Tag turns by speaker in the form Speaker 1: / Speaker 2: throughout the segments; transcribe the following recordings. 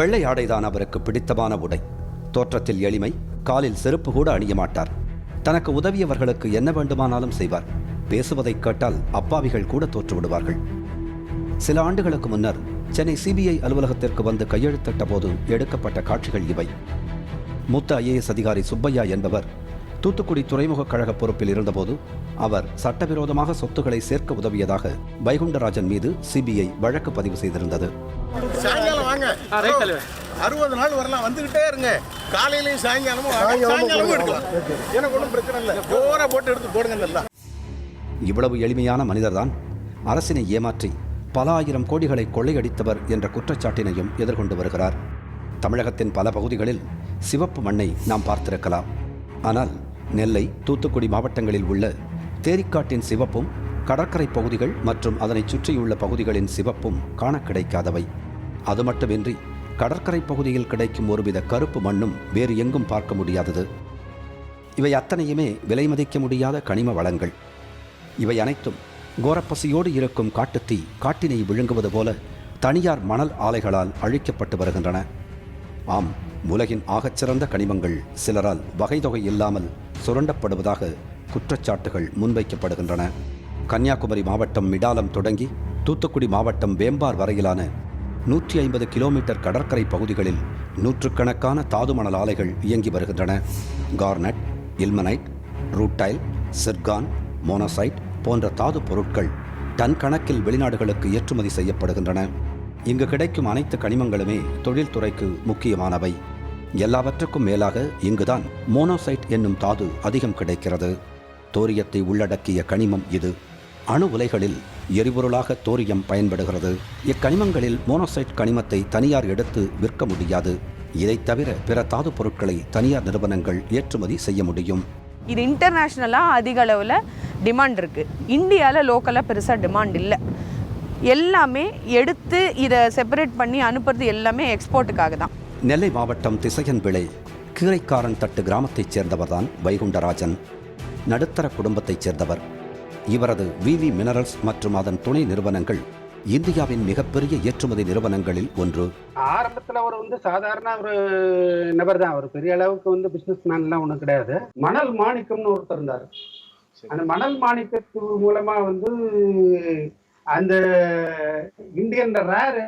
Speaker 1: வெள்ளை ஆடைதான் அவருக்கு பிடித்தமான உடை. தோற்றத்தில் எளிமை காலில் செருப்பு கூட அணிய மாட்டார். தனக்கு உதவியவர்களுக்கு என்ன வேண்டுமானாலும் செய்வார். பேசுவதைக் கேட்டால் அப்பாவிகள் கூட தோற்றுவிடுவார்கள் சில ஆண்டுகளுக்கு முன்னர் சென்னை சிபிஐ அலுவலகத்திற்கு வந்து கையெழுத்திட்ட போது எடுக்கப்பட்ட காட்சிகள் இவை. மூத்த ஐஏஎஸ் அதிகாரி சுப்பையா என்பவர் தூத்துக்குடி துறைமுகக் கழக பொறுப்பில் இருந்தபோது அவர் சட்டவிரோதமாக சொத்துக்களை சேர்க்க உதவியதாக வைகுண்டராஜன் மீது சிபிஐ வழக்கு பதிவு செய்திருந்தது.
Speaker 2: வாங்க. அறுபது நாள் வரலாம். வந்துகிட்டே இருங்க. காலையிலயும் சாயங்காலமும். சாயங்காலமும் எடுக்கலாம். எனக்கு ஒன்றும் பிரச்சனை இல்லை. ஜோரா போட்டு எடுத்து போடுங்க நல்லா
Speaker 1: இவ்வளவு எளிமையான மனிதர்தான். அரசினை ஏமாற்றி பல ஆயிரம் கோடிகளை கொள்ளையடித்தவர் என்ற குற்றச்சாட்டினையும் எதிர்கொண்டு வருகிறார். தமிழகத்தின் பல பகுதிகளில் சிவப்பு மண்ணை நாம் பார்த்திருக்கலாம். ஆனால் நெல்லை தூத்துக்குடி மாவட்டங்களில் உள்ள தேரிக்காட்டின் சிவப்பும் கடற்கரை பகுதிகள் மற்றும் அதனைச் சுற்றியுள்ள பகுதிகளின் சிவப்பும் காண கிடைக்காதவை. அது மட்டுமின்றி கடற்கரை பகுதியில் கிடைக்கும் ஒருவித கருப்பு மண்ணும் வேறு எங்கும் பார்க்க முடியாதது. இவை அத்தனையுமே விலை மதிக்க முடியாத கனிம வளங்கள். இவை அனைத்தும் கோரப்பசியோடு இருக்கும் காட்டுத்தீ காட்டினை விழுங்குவது போல தனியார் மணல் ஆலைகளால் அழிக்கப்பட்டு வருகின்றன. ஆம் உலகின் ஆகச்சிறந்த கனிமங்கள் சிலரால் வகைதொகை இல்லாமல் சுரண்டப்படுவதாக குற்றச்சாட்டுகள் முன்வைக்கப்படுகின்றன. கன்னியாகுமரி மாவட்டம் மிடாலம் தொடங்கி தூத்துக்குடி மாவட்டம் வேம்பார் வரையிலான நூற்றி ஐம்பது கிலோமீட்டர் கடற்கரை பகுதிகளில் நூற்றுக்கணக்கான தாது மணல் ஆலைகள் இயங்கி வருகின்றன. Garnet ilmenite rutile zircon monazite போன்ற தாது பொருட்கள் டன் கணக்கில் வெளிநாடுகளுக்கு ஏற்றுமதி செய்யப்படுகின்றன. இங்கு கிடைக்கும் அனைத்து கனிமங்களுமே தொழில்துறைக்கு முக்கியமானவை. எல்லாவற்றுக்கும் மேலாக இங்குதான் மோனோசைட் என்னும் தாது அதிகம் கிடைக்கிறது. தோரியத்தை உள்ளடக்கிய கனிமம் இது. அணு உலைகளில் எரிபொருளாக தோரியம் பயன்படுகிறது. இக்கனிமங்களில் மோனோசைட் கனிமத்தை தனியார் எடுத்து விற்க முடியாது. இதைத் தவிர பிற தாது பொருட்களை தனியார் நிறுவனங்கள் ஏற்றுமதி செய்ய முடியும்.
Speaker 3: இது இன்டர்நேஷ்னலாக அதிக அளவில் டிமாண்ட் இருக்குது இந்தியாவில் லோக்கலாக பெருசாக டிமாண்ட் இல்லை. எல்லாமே எடுத்து இதை செப்பரேட் பண்ணி அனுப்புறது எல்லாமே எக்ஸ்போர்ட்டுக்காக தான்.
Speaker 1: நெல்லை மாவட்டம் திசையன் விளை கீரைக்காரன் தட்டு கிராமத்தைச் சேர்ந்தவர்தான் வைகுண்டராஜன். நடுத்தர குடும்பத்தைச் சேர்ந்தவர். இவரது விவி மினரல்ஸ் மற்றும் அதன் துணை நிறுவனங்கள் இந்தியாவின் மிகப்பெரிய ஏற்றுமதி நிறுவனங்களில் ஒன்று.
Speaker 4: ஆரம்பத்துல அவர் வந்து சாதாரண ஒரு நபர் தான். அவர் பெரிய அளவுக்கு வந்து பிசினஸ் மேன்லாம் ஒன்றும் கிடையாது. மணல் மாணிக்கம்னு ஒருத்தர் இருந்தார். அந்த மணல் மாணிக்கத்து மூலமா வந்து அந்த இந்தியன் ரேர்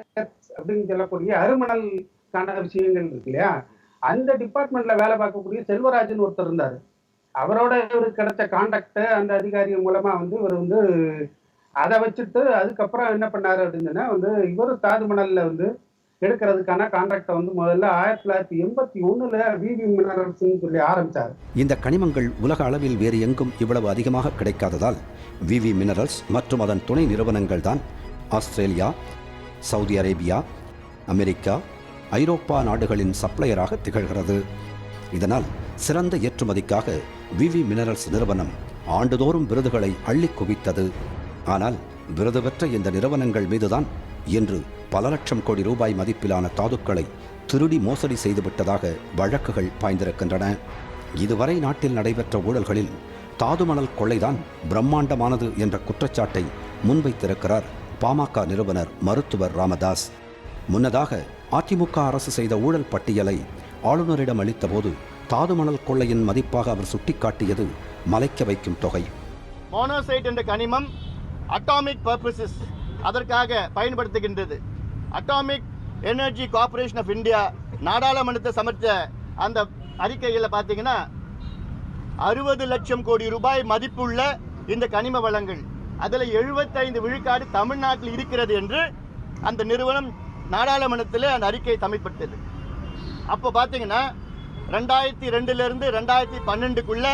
Speaker 4: அப்படின்னு சொல்லக்கூடிய அருமணல்கான விஷயங்கள் இருக்கு இல்லையா? அந்த டிபார்ட்மெண்ட்ல வேலை பார்க்கக்கூடிய செல்வராஜன் ஒருத்தர் இருந்தார். அவரோட இவருக்கு கிடைச்ச கான்டாக்ட் அந்த அதிகாரி மூலமா வந்து இவர் வந்து அதை வச்சுட்டு அதுக்கப்புறம் என்ன பண்ணாரு அப்படின்னா வந்து இவர் தாது வந்து எடுக்கிறதுக்கான கான்ட்ராக்டை வந்து முதல்ல ஆயிரத்தி தொள்ளாயிரத்தி எண்பத்தி ஒண்ணுல விவி மினரல்ஸ்னு சொல்லி ஆரம்பித்தார்
Speaker 1: இந்த கனிமங்கள் உலக அளவில் வேறு எங்கும் இவ்வளவு அதிகமாக கிடைக்காததால் விவி மினரல்ஸ் மற்றும் அதன் துணை நிறுவனங்கள் தான் Australia Saudi Arabia America Europe நாடுகளின் சப்ளையராக திகழ்கிறது. இதனால் சிறந்த ஏற்றுமதிக்காக விவி மினரல்ஸ் நிறுவனம் ஆண்டுதோறும் விருதுகளை அள்ளி குவித்தது. ஆனால் விருது பெற்ற இந்த நிறுவனங்கள் மீதுதான் இன்று பல லட்சம் கோடி ரூபாய் மதிப்பிலான தாதுக்களை திருடி மோசடி செய்துவிட்டதாக வழக்குகள் பாய்ந்திருக்கின்றன. இதுவரை நாட்டில் நடைபெற்ற ஊழல்களில் தாதுமணல் கொள்ளைதான் பிரம்மாண்டமானது என்ற குற்றச்சாட்டை முன்வைத்திருக்கிறார் பாமக நிறுவனர் மருத்துவர் ராமதாஸ். முன்னதாக அதிமுக அரசு செய்த ஊழல் பட்டியலை ஆளுநரிடம் அளித்தபோது தாதுமணல் கொள்ளையின் மதிப்பாக அவர் சுட்டிக்காட்டியது மலைக்க வைக்கும் தொகை.
Speaker 5: மோனோசைட் என்ற கனிமம் அட்டாமிக் பர்பசஸ் அதற்காக பயன்படுத்துகின்றது. Atomic energy corporation of India நாடாளுமன்றத்தை சமர்த்த அந்த அறிக்கையில் பார்த்தீங்கன்னா அறுபது லட்சம் கோடி ரூபாய் மதிப்புள்ள இந்த கனிம வளங்கள். அதில் எழுபத்தைந்து விழுக்காடு தமிழ்நாட்டில் இருக்கிறது என்று அந்த நிறுவனம் நாடாளுமன்றத்தில் அந்த அறிக்கையை தமிழ்படுத்தது அப்போ பார்த்தீங்கன்னா ரெண்டாயிரத்தி ரெண்டுலேருந்து ரெண்டாயிரத்தி பன்னெண்டுக்குள்ள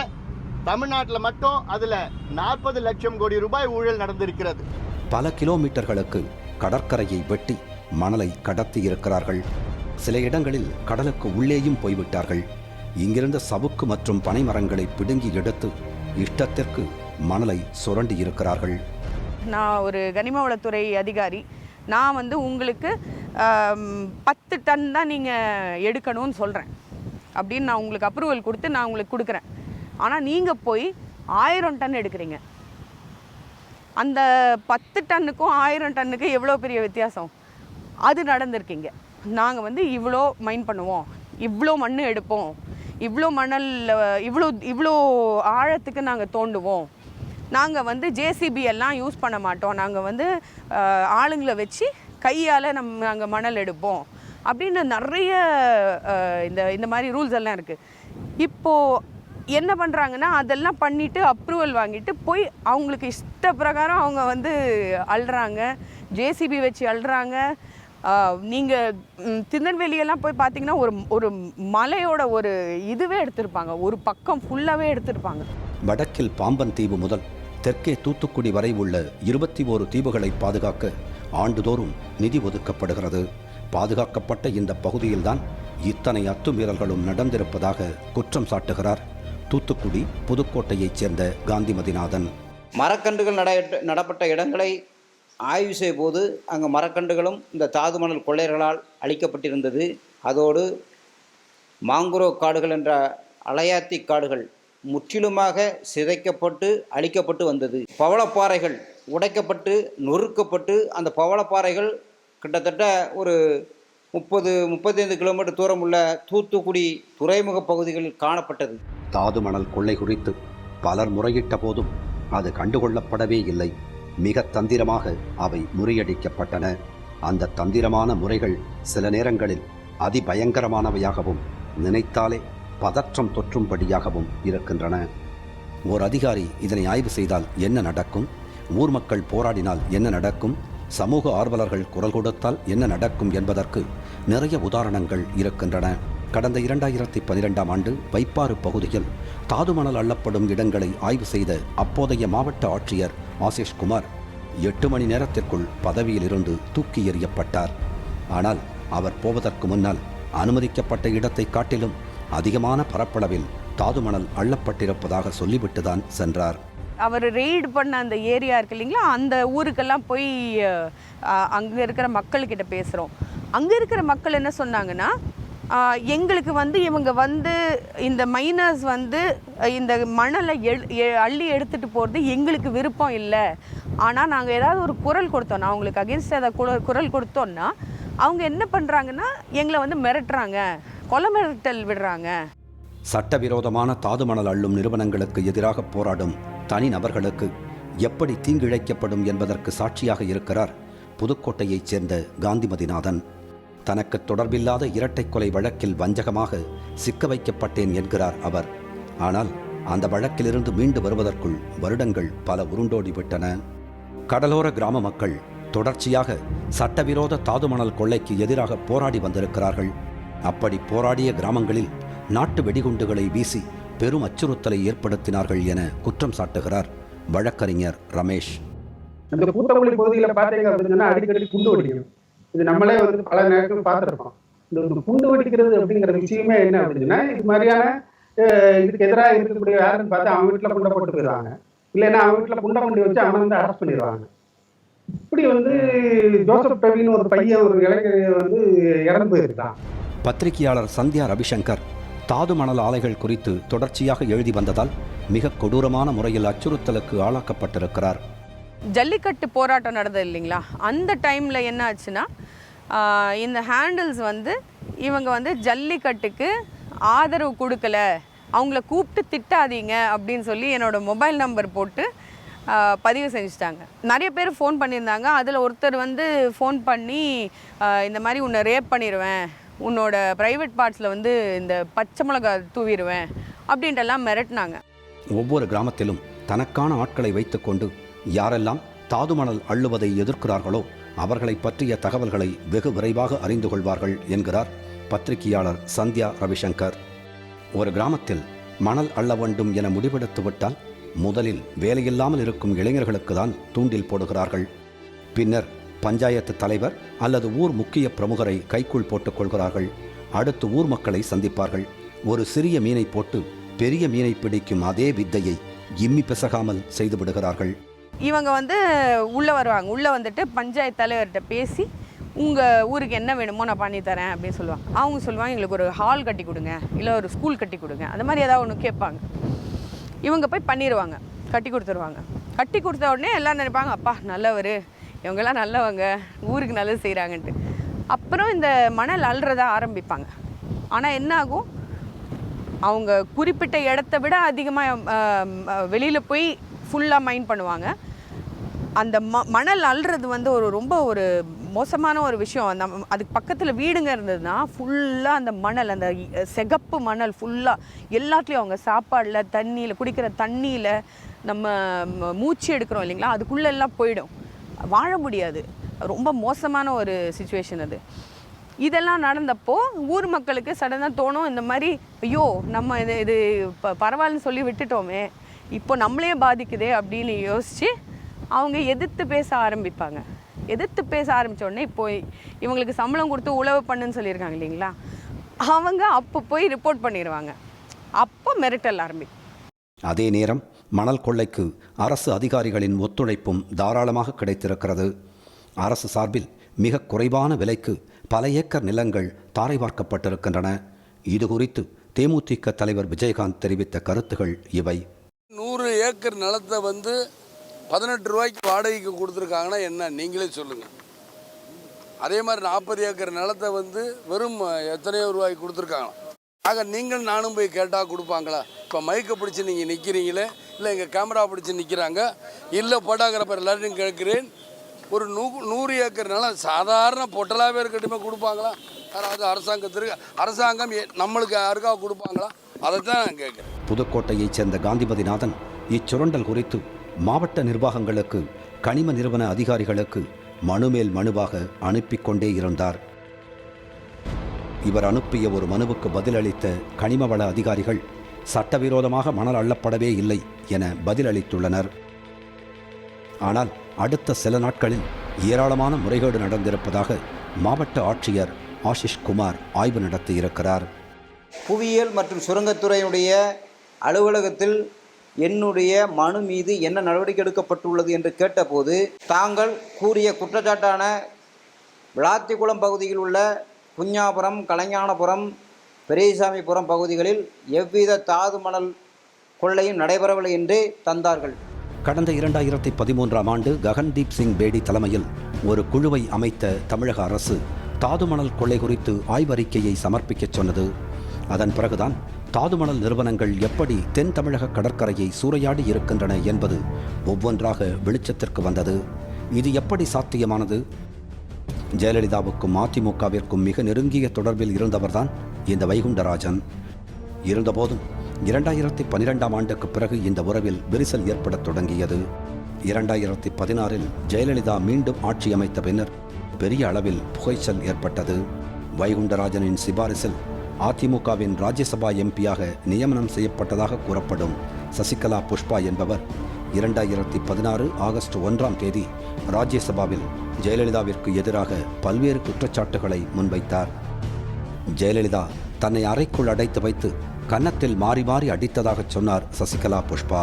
Speaker 5: தமிழ்நாட்டில் மட்டும் அதில் நாற்பது லட்சம் கோடி ரூபாய் ஊழல் நடந்திருக்கிறது.
Speaker 1: பல கிலோமீட்டர்களுக்கு கடற்கரையை வெட்டி மணலை கடத்தி இருக்கிறார்கள். சில இடங்களில் கடலுக்கு உள்ளேயும் போய்விட்டார்கள். இங்கிருந்த சவுக்கு மற்றும் பனைமரங்களை பிடுங்கி எடுத்து இஷ்டத்திற்கு மணலை சுரண்டி இருக்கிறார்கள்.
Speaker 3: நான் ஒரு கனிம வளத்துறை அதிகாரி. நான் வந்து உங்களுக்கு பத்து டன் தான் நீங்கள் எடுக்கணும்னு சொல்கிறேன் அப்படின்னு நான் உங்களுக்கு அப்ரூவல் கொடுத்து நான் உங்களுக்கு கொடுக்குறேன். ஆனால் நீங்கள் போய் ஆயிரம் டன் எடுக்கிறீங்க. அந்த பத்து டன்னுக்கும் ஆயிரம் டன்னுக்கும் எவ்வளோ பெரிய வித்தியாசம்? அது நடந்திருக்கீங்க. நாங்கள் வந்து இவ்வளோ மைன் பண்ணுவோம். இவ்வளோ மண் எடுப்போம். இவ்வளோ மணல் இவ்வளோ இவ்வளோ ஆழத்துக்கு நாங்கள் தோண்டுவோம். நாங்கள் வந்து ஜேசிபி எல்லாம் யூஸ் பண்ண மாட்டோம். நாங்கள் வந்து ஆளுங்களை வச்சு கையால் நம் நாங்கள் மணல் எடுப்போம். அப்படின்னு நிறைய இந்த இந்த மாதிரி ரூல்ஸ் எல்லாம் இருக்குது இப்போது என்ன பண்ணுறாங்கன்னா அதெல்லாம் பண்ணிவிட்டு அப்ரூவல் வாங்கிட்டு போய் அவங்களுக்கு இஷ்ட பிரகாரம் அவங்க வந்து அள்ளுறாங்க ஜேசிபி வச்சு அழுறாங்க நீங்கள் திருநெல்வேலியெல்லாம் போய் பார்த்தீங்கன்னா ஒரு ஒரு மலையோட ஒரு இதுவே எடுத்திருப்பாங்க. ஒரு பக்கம் ஃபுல்லாகவே எடுத்திருப்பாங்க.
Speaker 1: வடக்கில் பாம்பன் தீவு முதல் தெற்கே தூத்துக்குடி வரை உள்ள இருபத்தி ஓரு தீவுகளை பாதுகாக்க ஆண்டுதோறும் நிதி ஒதுக்கப்படுகிறது. பாதுகாக்கப்பட்ட இந்த பகுதியில்தான் இத்தனை அத்துமீறல்களும் நடந்திருப்பதாக குற்றம் சாட்டுகிறார் தூத்துக்குடி புதுக்கோட்டையைச் சேர்ந்த காந்திமதிநாதன்.
Speaker 6: மரக்கன்றுகள் நட நடப்பட்ட இடங்களை ஆய்வு செய்தபோது அங்கே மரக்கன்றுகளும் இந்த தாதுமணல் கொள்ளையர்களால் அழிக்கப்பட்டிருந்தது. அதோடு மாங்குரோ காடுகள் என்ற அலையாத்தி காடுகள் முற்றிலுமாக சிதைக்கப்பட்டு அழிக்கப்பட்டு வந்தது. பவளப்பாறைகள் உடைக்கப்பட்டு நொறுக்கப்பட்டு அந்த பவளப்பாறைகள் கிட்டத்தட்ட ஒரு முப்பது முப்பத்தைந்து கிலோமீட்டர் தூரம் உள்ள தூத்துக்குடி துறைமுக பகுதிகளில் காணப்பட்டது.
Speaker 1: தாது மணல் கொள்ளை குறித்து பலர் முறையிட்ட போதும் அது கண்டுகொள்ளப்படவே இல்லை. மிக தந்திரமாக அவை முறியடிக்கப்பட்டன. அந்த தந்திரமான முறைகள் சில நேரங்களில் அதிபயங்கரமானவையாகவும் நினைத்தாலே பதற்றம் தொற்றும்படியாகவும் இருக்கின்றன. ஓர் அதிகாரி இதனை ஆய்வு செய்தால் என்ன நடக்கும்? ஊர் மக்கள் போராடினால் என்ன நடக்கும்? சமூக ஆர்வலர்கள் குரல் கொடுத்தால் என்ன நடக்கும் என்பதற்கு நிறைய உதாரணங்கள் இருக்கின்றன. கடந்த இரண்டாயிரத்தி பனிரெண்டாம் ஆண்டு வைப்பாறு பகுதியில் தாதுமணல் அள்ளப்படும் இடங்களை ஆய்வு செய்த அப்போதைய மாவட்ட ஆட்சியர் ஆசிஷ்குமார் எட்டு மணி நேரத்திற்குள் பதவியிலிருந்து தூக்கி எறியப்பட்டார். ஆனால் அவர் போவதற்கு முன்னால் அனுமதிக்கப்பட்ட இடத்தை காட்டிலும் அதிகமான பரப்பளவில் தாதுமணல் அள்ளப்பட்டிருப்பதாக சொல்லிவிட்டுதான் சென்றார்.
Speaker 3: அவர் ரெய்டு பண்ண அந்த ஏரியா இருக்கு இல்லைங்களா? அந்த ஊருக்கெல்லாம் போய் அங்கே இருக்கிற மக்கள்கிட்ட பேசுகிறோம் அங்கே இருக்கிற மக்கள் என்ன சொன்னாங்கன்னா எங்களுக்கு வந்து இவங்க வந்து இந்த மைனர்ஸ் வந்து இந்த மணலை எழு எ- அள்ளி எடுத்துகிட்டு போகிறது எங்களுக்கு விருப்பம் இல்லை. ஆனால் நாங்கள் ஏதாவது ஒரு குரல் கொடுத்தோம்னா அவங்களுக்கு அகேன்ஸ்ட் அதை குரல் குரல் கொடுத்தோன்னா அவங்க என்ன பண்ணுறாங்கன்னா எங்களை வந்து மிரட்டுறாங்க. கொலை மிரட்டல் விடுறாங்க.
Speaker 1: சட்டவிரோதமான தாதுமணல் அள்ளும் நிறுவனங்களுக்கு எதிராக போராடும் தனி நபர்களுக்கு எப்படி தீங்கிழைக்கப்படும் என்பதற்கு சாட்சியாக இருக்கிறார் புதுக்கோட்டையைச் சேர்ந்த காந்திமதிநாதன். தனக்கு தொடர்பில்லாத இரட்டை கொலை வழக்கில் வஞ்சகமாக சிக்க வைக்கப்பட்டேன் என்கிறார் அவர். ஆனால் அந்த வழக்கிலிருந்து மீண்டு வருவதற்குள் வருடங்கள் பல உருண்டோடிவிட்டன கடலோர கிராம மக்கள் தொடர்ச்சியாக சட்டவிரோத தாதுமணல் கொள்ளைக்கு எதிராக போராடி வந்திருக்கிறார்கள். அப்படி போராடிய கிராமங்களில் நாட்டு வெடிகுண்டுகளை வீசி பெரும் அச்சுறுத்தலை ஏற்படுத்தினார்கள் என குற்றம் சாட்டுகிறார் வழக்கறிஞர் ரமேஷ்.
Speaker 4: அந்த கூட்டமொழி பகுதியில் பார்த்தீங்க அப்படின்னா அடிக்கடி குண்டு வெடிக்கும். இது நம்மளே வந்து பல நேரங்கள் பார்த்துருக்கோம் இந்த குண்டு வெடிக்கிறது அப்படிங்கிற விஷயமே என்ன அப்படின்னா இது மாதிரியான இதுக்கு எதிராக இருக்கக்கூடிய யாருன்னு பார்த்தா அவங்க வீட்டில் குண்டை போட்டு போயிடுவாங்க. இல்லைன்னா அவங்க வீட்டில் குண்டை கொண்டு வச்சு அவனை வந்து அரெஸ்ட் பண்ணிடுவாங்க. இப்படி வந்து ஜோசப் பிரவீன் ஒரு பையன் ஒரு இளைஞர் வந்து இறந்து போயிருக்கான்.
Speaker 1: பத்திரிகையாளர் சந்தியா ரவிசங்கர் தாது மணல் ஆலைகள் குறித்து தொடர்ச்சியாக எழுதி வந்ததால் மிக கொடூரமான முறையில் அச்சுறுத்தலுக்கு ஆளாக்கப்பட்டிருக்கிறார்.
Speaker 3: ஜல்லிக்கட்டு போராட்டம் நடந்தது இல்லைங்களா? அந்த டைமில் என்ன ஆச்சுன்னா இந்த ஹேண்டில்ஸ் வந்து இவங்க வந்து ஜல்லிக்கட்டுக்கு ஆதரவு கொடுக்கல. அவங்கள கூப்பிட்டு திட்டாதீங்க அப்படின்னு சொல்லி என்னோட மொபைல் நம்பர் போட்டு பதிவு செஞ்சுட்டாங்க. நிறைய பேர் ஃபோன் பண்ணியிருந்தாங்க. அதில் ஒருத்தர் வந்து ஃபோன் பண்ணி இந்த மாதிரி உன்னை ரேப் பண்ணிடுவேன் உன்னோட ப்ரைவேட் பார்ட்ஸில் வந்து இந்த பச்சை மிளகா தூவிடுவேன் அப்படின்ட்டுலாம் மிரட்டினாங்க.
Speaker 1: ஒவ்வொரு கிராமத்திலும் தனக்கான ஆட்களை வைத்துக்கொண்டு யாரெல்லாம் தாதுமணல் அள்ளுவதை எதிர்க்கிறார்களோ அவர்களை பற்றிய தகவல்களை வெகு விரைவாக அறிந்து கொள்வார்கள் என்கிறார் பத்திரிகையாளர் சந்தியா ரவிசங்கர். ஒரு கிராமத்தில் மணல் அள்ள வேண்டும் என முடிவெடுத்து விட்டால் முதலில் வேலையில்லாமல் இருக்கும் இளைஞர்களுக்கு தான் தூண்டில் போடுகிறார்கள். பின்னர் பஞ்சாயத்து தலைவர் அல்லது ஊர் முக்கிய பிரமுகரை கைக்குள் போட்டுக் கொள்கிறார்கள். அடுத்து ஊர் மக்களை சந்திப்பார்கள். ஒரு சிறிய மீனை போட்டு பெரிய மீனை பிடிக்கும் அதே வித்தையை இம்மி பிசகாமல் செய்து விடுகிறார்கள்.
Speaker 3: இவங்க வந்து உள்ளே வருவாங்க. உள்ளே வந்துட்டு பஞ்சாயத்து தலைவர்கிட்ட பேசி உங்கள் ஊருக்கு என்ன வேணுமோ நான் பண்ணி தரேன் அப்படின்னு சொல்லுவாங்க. அவங்க சொல்லுவாங்க எங்களுக்கு ஒரு ஹால் கட்டி கொடுங்க. இல்லை ஒரு ஸ்கூல் கட்டி கொடுங்க. அந்த மாதிரி ஏதாவது ஒன்று கேட்பாங்க. இவங்க போய் பண்ணிடுவாங்க கட்டி கொடுத்துருவாங்க. கட்டி கொடுத்த உடனே எல்லாம் நினைப்பாங்க அப்பா நல்லவர். இவங்கெல்லாம் நல்லவங்க ஊருக்கு நல்லது செய்கிறாங்கன்ட்டு அப்புறம் இந்த மணல் அல்றத ஆரம்பிப்பாங்க. ஆனால் என்ன ஆகும் அவங்க குறிப்பிட்ட இடத்த விட அதிகமாக வெளியில் போய் ஃபுல்லாக மைண்ட் பண்ணுவாங்க. அந்த ம மணல் அல்றது வந்து ஒரு ரொம்ப ஒரு மோசமான ஒரு விஷயம். அந்த அதுக்கு பக்கத்தில் வீடுங்க இருந்ததுன்னா ஃபுல்லாக அந்த மணல் அந்த செகப்பு சிகப்பு மணல் ஃபுல்லாக எல்லாத்துலேயும் அவங்க சாப்பாடில் தண்ணியில் குடிக்கிற தண்ணியில் நம்ம மூச்சு எடுக்கிறோம் இல்லைங்களா? அதுக்குள்ளெல்லாம் போயிடும். வாழ முடியாது. ரொம்ப மோசமான ஒரு சுச்சுவேஷன் அது. இதெல்லாம் நடந்தப்போ ஊர் மக்களுக்கு சடனாக தோணும் இந்த மாதிரி ஐயோ நம்ம இது இது ப பரவாயில்லன்னு சொல்லி விட்டுட்டோமே. இப்போ நம்மளே பாதிக்குதே அப்படின்னு யோசித்து அவங்க எதிர்த்து பேச ஆரம்பிப்பாங்க. எதிர்த்து பேச ஆரம்பித்தோடனே இப்போ இவங்களுக்கு சம்பளம் கொடுத்து உழவு பண்ணுன்னு சொல்லியிருக்காங்க இல்லைங்களா? அவங்க அப்போ போய் ரிப்போர்ட் பண்ணிடுவாங்க அப்போ மிரட்டல் ஆரம்பிக்கும்
Speaker 1: அதே நேரம் மணல் கொள்ளைக்கு அரசு அதிகாரிகளின் ஒத்துழைப்பும் தாராளமாக கிடைத்திருக்கிறது. அரசு சார்பில் மிக குறைவான விலைக்கு பல ஏக்கர் நிலங்கள் தாரை பார்க்கப்பட்டிருக்கின்றன. இது குறித்து தேமுதிக தலைவர் விஜயகாந்த் தெரிவித்த கருத்துகள் இவை.
Speaker 7: நூறு ஏக்கர் நிலத்தை வந்து பதினெட்டு ரூபாய்க்கு வாடகைக்கு கொடுத்துருக்காங்கன்னா என்ன? நீங்களே சொல்லுங்கள் அதே மாதிரி நாற்பது ஏக்கர் நிலத்தை வந்து வெறும் எத்தனையோ ரூபாய்க்கு கொடுத்துருக்காங்க. ஆக நீங்கள் நானும் போய் கேட்டால் கொடுப்பாங்களா? இப்போ மைக்கை பிடிச்சி நீங்கள் நிற்கிறீங்களே இல்லை எங்கள் கேமரா பிடிச்சி நிற்கிறாங்க இல்லை போட்டாகிராஃபர் எல்லாரையும் கேட்குறேன். ஒரு நூ நூறு ஏக்கர்னால சாதாரண பொட்டலாகவே இருக்கட்டுமே கொடுப்பாங்களா? யாராவது அரசாங்கத்திற்கு அரசாங்கம் நம்மளுக்கு யாருக்காவது கொடுப்பாங்களா? அதை தான் நான் கேட்குறேன்.
Speaker 1: புதுக்கோட்டையைச் சேர்ந்த காந்திமதிநாதன் இச்சுரண்டல் குறித்து மாவட்ட நிர்வாகங்களுக்கு கனிம நிறுவன அதிகாரிகளுக்கு மனுமேல் மனுவாக அனுப்பிக்கொண்டே இருந்தார். இவர் அனுப்பிய ஒரு மனுவுக்கு பதிலளித்த கனிமவள அதிகாரிகள் சட்டவிரோதமாக மணல் அள்ளப்படவே இல்லை என பதிலளித்துள்ளனர். ஆனால் அடுத்த சில நாட்களில் ஏராளமான முறைகேடு நடந்திருப்பதாக மாவட்ட ஆட்சியர் ஆஷிஷ் குமார் ஆய்வு நடத்தியிருக்கிறார்.
Speaker 6: புவியியல் மற்றும் சுரங்கத்துறையினுடைய அலுவலகத்தில் என்னுடைய மனு மீது என்ன நடவடிக்கை எடுக்கப்பட்டுள்ளது என்று கேட்டபோது தாங்கள் கூறிய குற்றச்சாட்டான விளாத்திக்குளம் பகுதியில் உள்ள குஞ்ஞாபுரம் கலைஞானபுரம் பெரியசாமிபுரம் பகுதிகளில் எவ்வித தாது மணல் கொள்ளையும் நடைபெறவில்லை என்று தந்தார்கள்.
Speaker 1: கடந்த இரண்டாயிரத்தி பதிமூன்றாம் ஆண்டு ககன்தீப் சிங் பேடி தலைமையில் ஒரு குழுவை அமைத்த தமிழக அரசு தாதுமணல் கொள்ளை குறித்து ஆய்வறிக்கையை சமர்ப்பிக்கச் சொன்னது. அதன் பிறகுதான் தாதுமணல் நிறுவனங்கள் எப்படி தென் தமிழக கடற்கரையை சூறையாடி இருக்கின்றன என்பது ஒவ்வொன்றாக வெளிச்சத்திற்கு வந்தது. இது எப்படி சாத்தியமானது? ஜெயலலிதாவுக்கும் அதிமுகவிற்கும் மிக நெருங்கிய தொடர்பில் இருந்தவர்தான் இந்த வைகுண்டராஜன். இருந்தபோதும் இரண்டாயிரத்தி பன்னிரெண்டாம் ஆண்டுக்கு பிறகு இந்த உறவில் விரிசல் ஏற்படத் தொடங்கியது. இரண்டாயிரத்தி பதினாறில் ஜெயலலிதா மீண்டும் ஆட்சி அமைத்த பின்னர் பெரிய அளவில் புகைச்சல் ஏற்பட்டது. வைகுண்டராஜனின் சிபாரிசில் அதிமுகவின் ராஜ்யசபா எம்பியாக நியமனம் செய்யப்பட்டதாக கூறப்படும் சசிகலா புஷ்பா என்பவர் இரண்டாயிரத்தி பதினாறு ஆகஸ்ட் ஒன்றாம் தேதி ராஜ்யசபாவில் ஜெயலலிதாவிற்கு எதிராக பல்வேறு குற்றச்சாட்டுகளை முன்வைத்தார். ஜெயலலிதா தன்னை அறைக்குள் அடைத்து வைத்து கன்னத்தில் மாறி மாறி அடித்ததாகச் சொன்னார் சசிகலா புஷ்பா.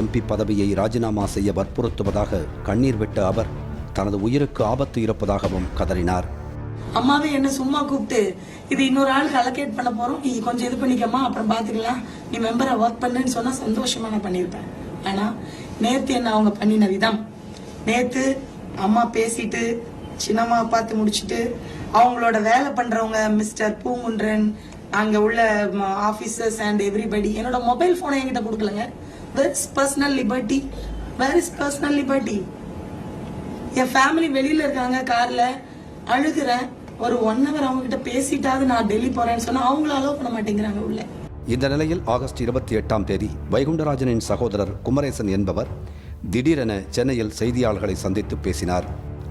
Speaker 1: எம்பி பதவியை ராஜினாமா செய்ய வற்புறுத்துவதாக கண்ணீர் விட்ட அவர் தனது உயிருக்கு ஆபத்து இருப்பதாகவும் கதறினார்.
Speaker 8: அம்மாவே என்ன சும்மா கூப்பிட்டு இது இன்னொரு ஆளுக்கு அலோகேட் பண்ண போறோம். நீ கொஞ்சம் இது பண்ணிக்கமா அப்புறம் பாத்துக்கலாம். நீ மெம்பரை ஒர்க் பண்ணுன்னு சொன்னா சந்தோஷமா நான் பண்ணிருப்பேன் ஆனா நேத்து என்ன அவங்க பண்ணின விதம்? நேத்து அம்மா பேசிட்டு சின்னம்மா பார்த்து முடிச்சுட்டு அவங்களோட வேலை பண்றவங்க மிஸ்டர் பூங்குன்றன் அங்க உள்ள ஆபீசர்ஸ் அண்ட் எவ்ரிபடி என்னோட மொபைல் போனை என்கிட்ட கொடுக்கலங்க. Where is personal liberty where is personal liberty N family வெளியில இருக்காங்க கார்ல. அழுகிறேன். ஒரு ஒன் ஹவர் அவங்க கிட்ட பேசிட்டாவது நான் டெல்லி போறேன்னு சொன்னா அவங்கள அலோவ் பண்ண மாட்டேங்கிறாங்க உள்ள.
Speaker 1: இந்த நிலையில் ஆகஸ்ட் இருபத்தி எட்டாம் தேதி வைகுண்டராஜனின் சகோதரர் குமரேசன் என்பவர் திடீரென சென்னையில் செய்தியாளர்களை சந்தித்து பேசினார்.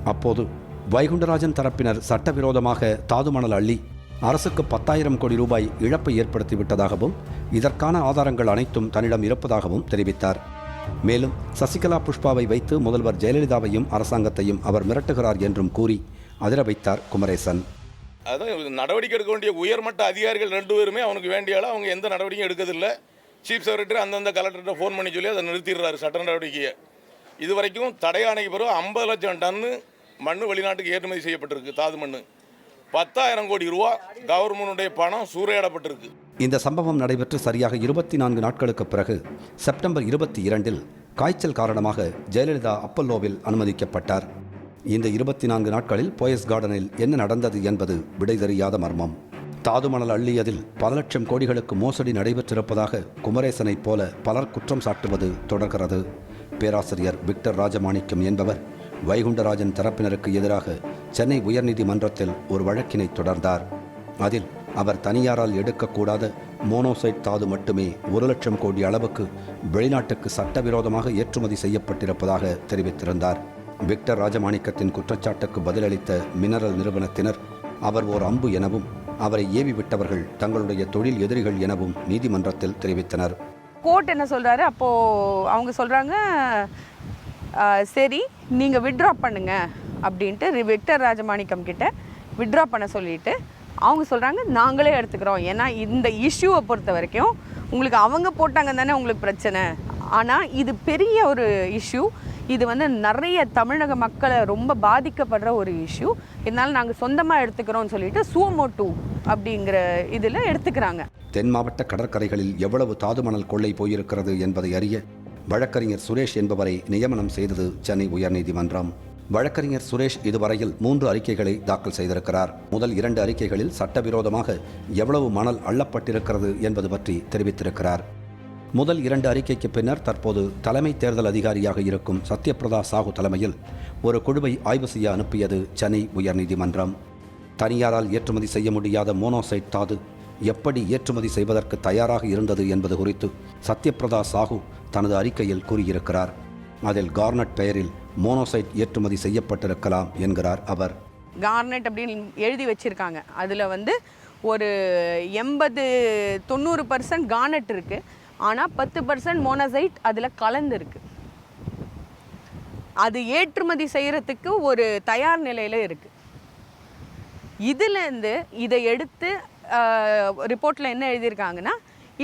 Speaker 1: அப்போது வைகுண்டராஜன் தரப்பினர் சட்டவிரோதமாக தாதுமணல் அள்ளி அரசுக்கு பத்தாயிரம் கோடி ரூபாய் இழப்பை ஏற்படுத்திவிட்டதாகவும் இதற்கான ஆதாரங்கள் அனைத்தும் தன்னிடம் இருப்பதாகவும் தெரிவித்தார். மேலும் சசிகலா புஷ்பாவை வைத்து முதல்வர் ஜெயலலிதாவையும் அரசாங்கத்தையும் அவர் மிரட்டுகிறார் என்றும் கூறி அதிர வைத்தார் குமரேசன்.
Speaker 9: அதான் நடவடிக்கை எடுக்க வேண்டிய உயர்மட்ட அதிகாரிகள் ரெண்டு பேருமே அவனுக்கு வேண்டிய அளவு அவங்க எந்த நடவடிக்கையும் எடுக்கிறதில்ல. சீஃப் செக்ரட்டரி அந்தந்த கலெக்டர்கிட்ட ஃபோன் பண்ணி சொல்லி அதை நிறுத்திடுறாரு சட்ட நடவடிக்கையை. இது வரைக்கும் தடையானைக்கு பிறகு ஐம்பது லட்சம் டன்னு மண் வெளிநாட்டுக்கு ஏற்றுமதி செய்யப்பட்டிருக்கு தாது மண் பத்தாயிரம் கோடி ரூபா கவர்மெண்டுடைய பணம் சூறையாடப்பட்டிருக்கு.
Speaker 1: இந்த சம்பவம் நடைபெற்று சரியாக இருபத்தி நான்கு நாட்களுக்கு பிறகு செப்டம்பர் இருபத்தி இரண்டில் காய்ச்சல் காரணமாக ஜெயலலிதா அப்பல்லோவில் அனுமதிக்கப்பட்டார். இந்த இருபத்தி நான்கு நாட்களில் போயஸ் கார்டனில் என்ன நடந்தது என்பது விடை தெரியாத மர்மம். தாதுமணல் அள்ளியதில் பல லட்சம் கோடிகளுக்கு மோசடி நடைபெற்றிருப்பதாக குமரேசனைப் போல பலர் குற்றம் சாட்டுவது தொடர்கிறது. பேராசிரியர் விக்டர் ராஜமாணிக்கம் என்பவர் வைகுண்டராஜன் தரப்பினருக்கு எதிராக சென்னை உயர்நீதிமன்றத்தில் ஒரு வழக்கினை தொடர்ந்தார். அதில் அவர் தனியாரால் எடுக்கக்கூடாத மோனோசைட் தாது மட்டுமே ஒரு லட்சம் கோடி அளவுக்கு வெளிநாட்டுக்கு சட்டவிரோதமாக ஏற்றுமதி செய்யப்பட்டிருப்பதாக தெரிவித்திருந்தார். விக்டர் ராஜமாணிக்கத்தின் குற்றச்சாட்டுக்கு பதிலளித்த மினரல் நிறுவனத்தினர் அவர் ஓர் அம்பு எனவும் அவரை ஏவி விட்டவர்கள் தங்களுடைய தொழில் எதிரிகள் எனவும் நீதிமன்றத்தில் தெரிவித்தனர்.
Speaker 3: கோர்ட் என்ன சொல்கிறாரு அப்போது அவங்க சொல்கிறாங்க சரி நீங்கள் விட்ரா பண்ணுங்க அப்படின்ட்டு விக்டர் ராஜமாணிக்கம் கிட்ட வித்ட்ரா பண்ண சொல்லிட்டு அவங்க சொல்கிறாங்க நாங்களே எடுத்துக்கிறோம். ஏன்னா இந்த இஷ்யூவை பொறுத்த வரைக்கும் உங்களுக்கு அவங்க போட்டாங்க தானே உங்களுக்கு பிரச்சனை. ஆனால் இது பெரிய ஒரு இஷ்யூ இது வந்து நிறைய தமிழக மக்களை ரொம்ப பாதிக்கப்படுற ஒரு இஷ்யூ இதனால் நாங்கள் சொந்தமாக எடுத்துக்கிறோம்னு சொல்லிட்டு டூ அப்படிங்கிற இதில் எடுத்துக்கிறாங்க.
Speaker 1: தென் மாவட்ட கடற்கரைகளில் எவ்வளவு தாதுமணல் கொள்ளை போயிருக்கிறது என்பதை அறிய வழக்கறிஞர் சுரேஷ் என்பவரை நியமனம் செய்தது சென்னை உயர்நீதிமன்றம். வழக்கறிஞர் சுரேஷ் இதுவரையில் மூன்று அறிக்கைகளை தாக்கல் செய்திருக்கிறார். முதல் இரண்டு அறிக்கைகளில் சட்டவிரோதமாக எவ்வளவு மணல் அள்ளப்பட்டிருக்கிறது என்பது பற்றி தெரிவித்திருக்கிறார். முதல் இரண்டு அறிக்கைக்கு பின்னர் தற்போது தலைமை தேர்தல் அதிகாரியாக இருக்கும் சத்யபிரதா சாஹு தலைமையில் ஒரு குழுவை ஆய்வு செய்ய அனுப்பியது சென்னை உயர்நீதிமன்றம். தனியாரால் ஏற்றுமதி செய்ய முடியாத மோனோசைட் தாது எப்படி ஏற்றுமதி செய்வதற்கு தயாராக இருந்தது என்பது குறித்து சத்யபிரதா சாஹு தனது அறிக்கையில் கூறியிருக்கிறார். அதில் கார்னட் பெயரில் மோனோசைட் ஏற்றுமதி செய்யப்பட்டிருக்கலாம் என்கிறார் அவர்.
Speaker 3: கார்னெட் அப்படின்னு எழுதி வச்சிருக்காங்க. அதில் வந்து ஒரு எண்பது தொண்ணூறு பர்சன்ட் கார்னெட் இருக்குது ஆனால் பத்து பர்சன்ட் மோனசைட் அதில் கலந்துருக்கு. அது ஏற்றுமதி செய்கிறதுக்கு ஒரு தயார் நிலையில் இருக்குது இதுலேருந்து இதை எடுத்து ரிப்போர்ட்டில் என்ன எழுதியிருக்காங்கன்னா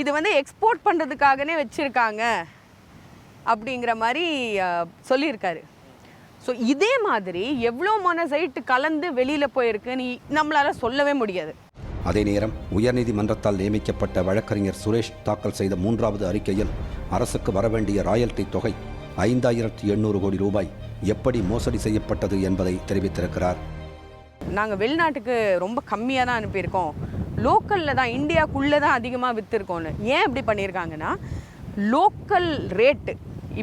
Speaker 3: இது வந்து எக்ஸ்போர்ட் பண்ணுறதுக்காகனே வச்சுருக்காங்க அப்படிங்கிற மாதிரி சொல்லியிருக்காரு. ஸோ இதே மாதிரி எவ்வளோ மொனசைட் கலந்து வெளியில் போயிருக்குன்னு நம்மளால் சொல்லவே முடியாது.
Speaker 1: அதே நேரம் உயர்நீதிமன்றத்தால் நியமிக்கப்பட்ட வழக்கறிஞர் சுரேஷ் தாக்கல் செய்த மூன்றாவது அறிக்கையில் அரசுக்கு வரவேண்டிய ராயல்டி தொகை ஐந்தாயிரத்தி எண்ணூறு கோடி ரூபாய். எப்படி மோசடி செய்யப்பட்டது என்பதை தெரிவித்திருக்கிறார்.
Speaker 3: நாங்கள் வெளிநாட்டுக்கு ரொம்ப கம்மியாக தான் அனுப்பியிருக்கோம். லோக்கலில் தான் இந்தியாக்குள்ளே தான் அதிகமாக விற்றுருக்கோன்னு ஏன் இப்படி பண்ணியிருக்காங்கன்னா லோக்கல் ரேட்டு.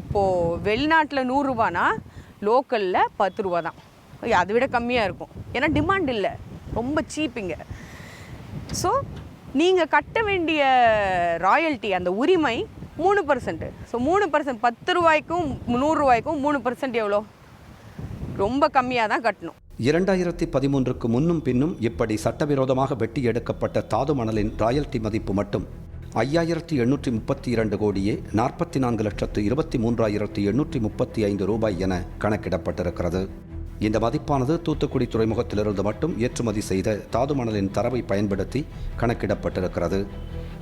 Speaker 3: இப்போது வெளிநாட்டில் நூறுரூவானா லோக்கலில் பத்து ரூபா தான். அதை விட கம்மியாக இருக்கும். ஏன்னா டிமாண்ட் இல்லை. ரொம்ப சீப்பிங்க ஸோ நீங்கள் கட்ட வேண்டிய ராயல்ட்டி அந்த உரிமை மூணு பர்சன்ட்டு ஸோ மூணு பர்சன்ட் பத்து ரூபாய்க்கும் நூறுரூவாய்க்கும் மூணு பர்சன்ட் எவ்வளோ? ரொம்ப கம்மியாக தான் கட்டணும்.
Speaker 1: இரண்டாயிரத்தி பதிமூன்றுக்கு முன்னும் பின்னும் இப்படி சட்டவிரோதமாக வெட்டி எடுக்கப்பட்ட தாது மணலின் ராயல்டி மதிப்பு மட்டும் ஐயாயிரத்தி எண்ணூற்றி முப்பத்தி இரண்டு கோடியே நாற்பத்தி நான்கு லட்சத்து இருபத்தி மூன்றாயிரத்தி எண்ணூற்றி முப்பத்தி ஐந்து ரூபாய் என கணக்கிடப்பட்டிருக்கிறது. இந்த மதிப்பானது தூத்துக்குடி துறைமுகத்திலிருந்து மட்டும் ஏற்றுமதி செய்த தாது மணலின் தரவை பயன்படுத்தி கணக்கிடப்பட்டிருக்கிறது.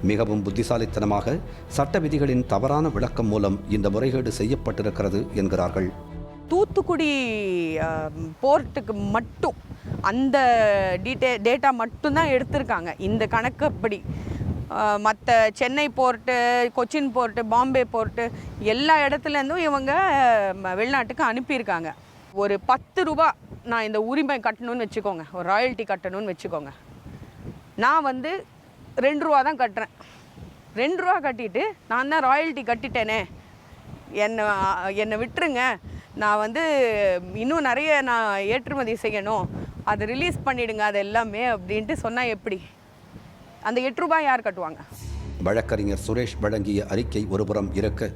Speaker 1: மிகவும் புத்திசாலித்தனமாக சட்ட விதிகளின் தவறான விளக்கம் மூலம் இந்த முறைகேடு செய்யப்பட்டிருக்கிறது என்கிறார்கள்.
Speaker 3: தூத்துக்குடி போர்ட்டுக்கு மட்டும் அந்த டீட்டே டேட்டா மட்டும்தான் எடுத்திருக்காங்க. இந்த கணக்குப்படி மற்ற Chennai port Cochin port Bombay port எல்லா இடத்துலேருந்தும் இவங்க வெளிநாட்டுக்கு அனுப்பியிருக்காங்க. ஒரு பத்து ரூபா நான் இந்த உரிமை கட்டணும்னு வச்சுக்கோங்க. ஒரு ராயல்ட்டி கட்டணும்னு வச்சுக்கோங்க. நான் வந்து ரெண்டு ரூபா தான் கட்டுறேன். ரெண்டு ரூபா கட்டிட்டு நான் தான் ராயல்ட்டி கட்டிட்டேனே. என்னை என்னை விட்டுருங்க. நான் வந்து இன்னும் நிறைய நான் ஏற்றுமதி செய்யணும். அதை ரிலீஸ் பண்ணிடுங்க அது எல்லாமே அப்படின்ட்டு சொன்னால் எப்படி? அந்த எட்டு ரூபாய் யார் கட்டுவாங்க?
Speaker 1: வழக்கறிஞர் சுரேஷ் வழங்கிய அறிக்கை ஒருபுறம் இருக்க.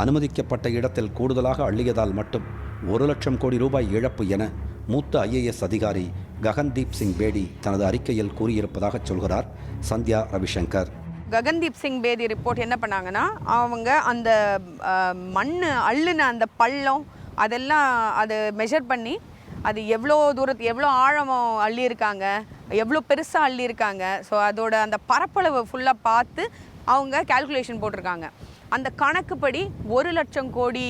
Speaker 1: அனுமதிக்கப்பட்ட இடத்தில் கூடுதலாக அள்ளியதால் மட்டும் ஒரு லட்சம் கோடி ரூபாய் இழப்பு என மூத்த ஐஏஎஸ் அதிகாரி ககன்தீப் சிங் பேடி தனது அறிக்கையில் கூறியிருப்பதாக சொல்கிறார் சந்தியா ரவிசங்கர்.
Speaker 3: ககன்தீப் சிங் பேதி ரிப்போர்ட் என்ன பண்ணாங்கன்னா அவங்க அந்த மண் அள்ளுன அந்த பள்ளம் அதெல்லாம் அது மெஷர் பண்ணி அது எவ்வளோ தூரத்து எவ்வளோ ஆழம் அள்ளியிருக்காங்க எவ்வளோ பெருசாக அள்ளியிருக்காங்க ஸோ அதோட அந்த பரப்பளவு ஃபுல்லாக பார்த்து அவங்க கால்குலேஷன் போட்டிருக்காங்க. அந்த கணக்குப்படி ஒரு லட்சம் கோடி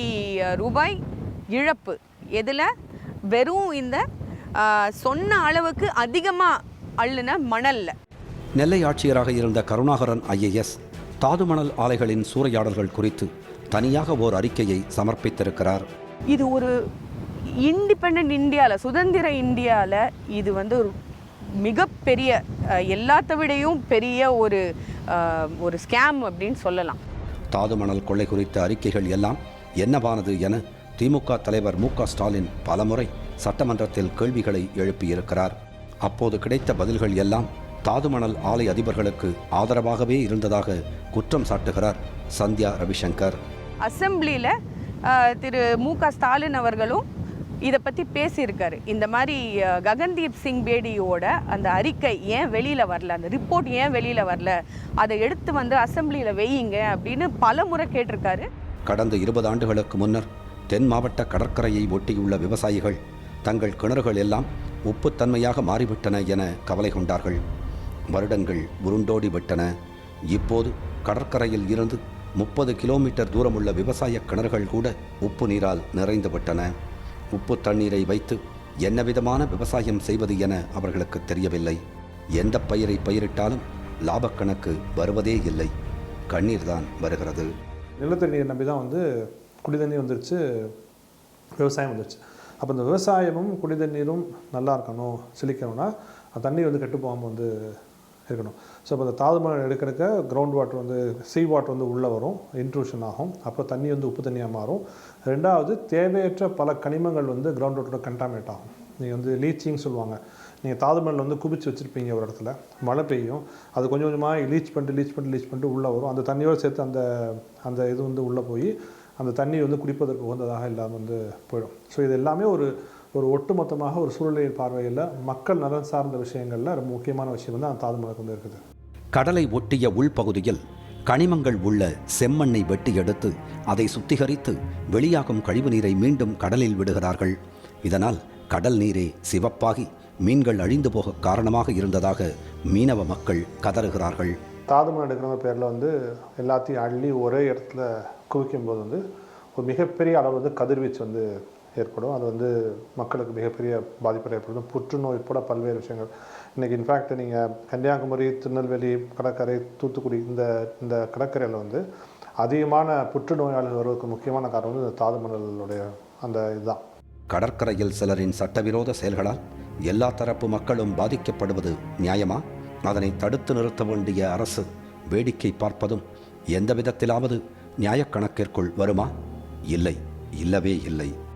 Speaker 3: ரூபாய் இழப்பு. எதில்? வெறும் இந்த சொன்ன அளவுக்கு அதிகமாக அள்ளுன மணலில்.
Speaker 1: நெல்லை ஆட்சியராக இருந்த கருணாகரன் ஐஏஎஸ் தாதுமணல் ஆலைகளின் சூறையாடல்கள் குறித்து தனியாக ஓர் அறிக்கையை சமர்ப்பித்திருக்கிறார்.
Speaker 3: இது ஒரு இண்டிபெண்ட் இந்தியாவில் சுதந்திர இந்தியாவில் இது வந்து ஒரு மிகப்பெரிய எல்லாத்த விடையும் பெரிய ஒரு ஒரு ஸ்கேம் அப்படின்னு சொல்லலாம்.
Speaker 1: தாது மணல் கொள்ளை குறித்த அறிக்கைகள் எல்லாம் என்னவானது என திமுக தலைவர் மு க ஸ்டாலின் பலமுறை சட்டமன்றத்தில் கேள்விகளை எழுப்பியிருக்கிறார். அப்போது கிடைத்த பதில்கள் எல்லாம் தாதுமணல் ஆலை அதிபர்களுக்கு ஆதரவாகவே இருந்ததாக குற்றம் சாட்டுகிறார் சந்தியா ரவிசங்கர்.
Speaker 3: அசெம்பிளியில் திரு மு க ஸ்டாலின் அவர்களும் இதை பற்றி பேசியிருக்காரு. இந்த மாதிரி ககன்தீப் சிங் பேடியோட அந்த அறிக்கை ஏன் வெளியில் வரல? அந்த ரிப்போர்ட் ஏன் வெளியில் வரல? அதை எடுத்து வந்து அசம்பிளியில் வெய்யுங்க அப்படின்னு பல முறை கேட்டிருக்காரு.
Speaker 1: கடந்த இருபது ஆண்டுகளுக்கு முன்னர் தென் மாவட்ட கடற்கரையை ஒட்டியுள்ள விவசாயிகள் தங்கள் கிணறுகள் எல்லாம் உப்புத்தன்மையாக மாறிவிட்டன என கவலை கொண்டார்கள். வருடங்கள் உருண்டோடி விட்டன. இப்போது கடற்கரையில் இருந்து முப்பது கிலோமீட்டர் தூரமுள்ள விவசாய கிணறுகள் கூட உப்பு நீரால் நிறைந்துவிட்டன உப்பு தண்ணீரை வைத்து என்ன விதமான விவசாயம் செய்வது என அவர்களுக்கு தெரியவில்லை. எந்த பயிரை பயிரிட்டாலும் லாபக்கணக்கு வருவதே இல்லை. கண்ணீர் தான் வருகிறது.
Speaker 10: நிலத்தடி நீர் நம்பி தான் வந்து குடிதண்ணி வந்துருச்சு விவசாயம் வந்துருச்சு. அப்போ இந்த விவசாயமும் குடிதண்ணீரும் நல்லா இருக்கணும் செழிக்கணும்னா அந்த தண்ணி வந்து கெட்டு போகாமல் வந்து இருக்கணும். ஸோ அப்போ அந்த தாது எடுக்கிறக்க கிரவுண்ட் வாட்டர் வந்து சீ வாட்டர் வந்து உள்ளே வரும் இன்ட்ரூஷன் ஆகும். அப்புறம் தண்ணி வந்து உப்பு தண்ணியாக மாறும். ரெண்டாவது தேவையற்ற பல கனிமங்கள் வந்து கிரவுண்ட் வாட்டரோட கண்டாமினேட் ஆகும். நீங்கள் வந்து லீச்சிங் சொல்லுவாங்க. நீங்கள் தாதுமணல் வந்து குவிச்சு வச்சுருப்பீங்க ஒரு இடத்துல. மழை பெய்யும். அது கொஞ்சம் கொஞ்சமாக லீச் பண்ணிட்டு லீச் பண்ணிட்டு லீச் பண்ணிட்டு உள்ளே வரும். அந்த தண்ணியோடு சேர்த்து அந்த அந்த இது வந்து உள்ளே போய் அந்த தண்ணி வந்து குடிப்பதற்கு உகந்ததாக இல்லாமல் வந்து போயிடும். ஸோ இது எல்லாமே ஒரு ஒரு ஒட்டுமொத்தமாக ஒரு சூழ்நிலை பார்வையில் மக்கள் நலன் சார்ந்த விஷயங்களில் ரொம்ப முக்கியமான விஷயம் வந்து அந்த தாதுமணலுக்கு வந்து இருக்குது.
Speaker 1: கடலை ஒட்டிய உள்பகுதியில் கனிமங்கள் உள்ள செம்மண்ணை வெட்டி எடுத்து அதை சுத்திகரித்து வெளியாகும் கழிவு நீரை மீண்டும் கடலில் விடுகிறார்கள். இதனால் கடல் நீரே சிவப்பாகி மீன்கள் அழிந்து போக காரணமாக இருந்ததாக மீனவ மக்கள் கதறுகிறார்கள்.
Speaker 10: தாது மணல் எடுக்கிற பேரில் வந்து எல்லாத்தையும் அள்ளி ஒரே இடத்துல குவிக்கும் போது வந்து ஒரு மிகப்பெரிய அளவு வந்து கதிர்வீச்சு வந்து ஏற்படும். அது வந்து மக்களுக்கு மிகப்பெரிய பாதிப்பை ஏற்படும் புற்றுநோய் கூட பல்வேறு விஷயங்கள். இன்றைக்கி இன்ஃபேக்ட் நீங்கள் கன்னியாகுமரி திருநெல்வேலி கடற்கரை தூத்துக்குடி இந்த இந்த கடற்கரையில் வந்து அதிகமான புற்றுநோயாளிகள் வருவதற்கு முக்கியமான காரணம் வந்து இந்த தாதுமணலுடைய அந்த இதுதான்.
Speaker 1: கடற்கரையில் சிலரின் சட்டவிரோத செயல்களால் எல்லா தரப்பு மக்களும் பாதிக்கப்படுவது நியாயமா? அதனை தடுத்து நிறுத்த வேண்டிய அரசு வேடிக்கை பார்ப்பதும் எந்த விதத்திலாவது நியாயக்கணக்கிற்குள் வருமா? இல்லை இல்லவே இல்லை.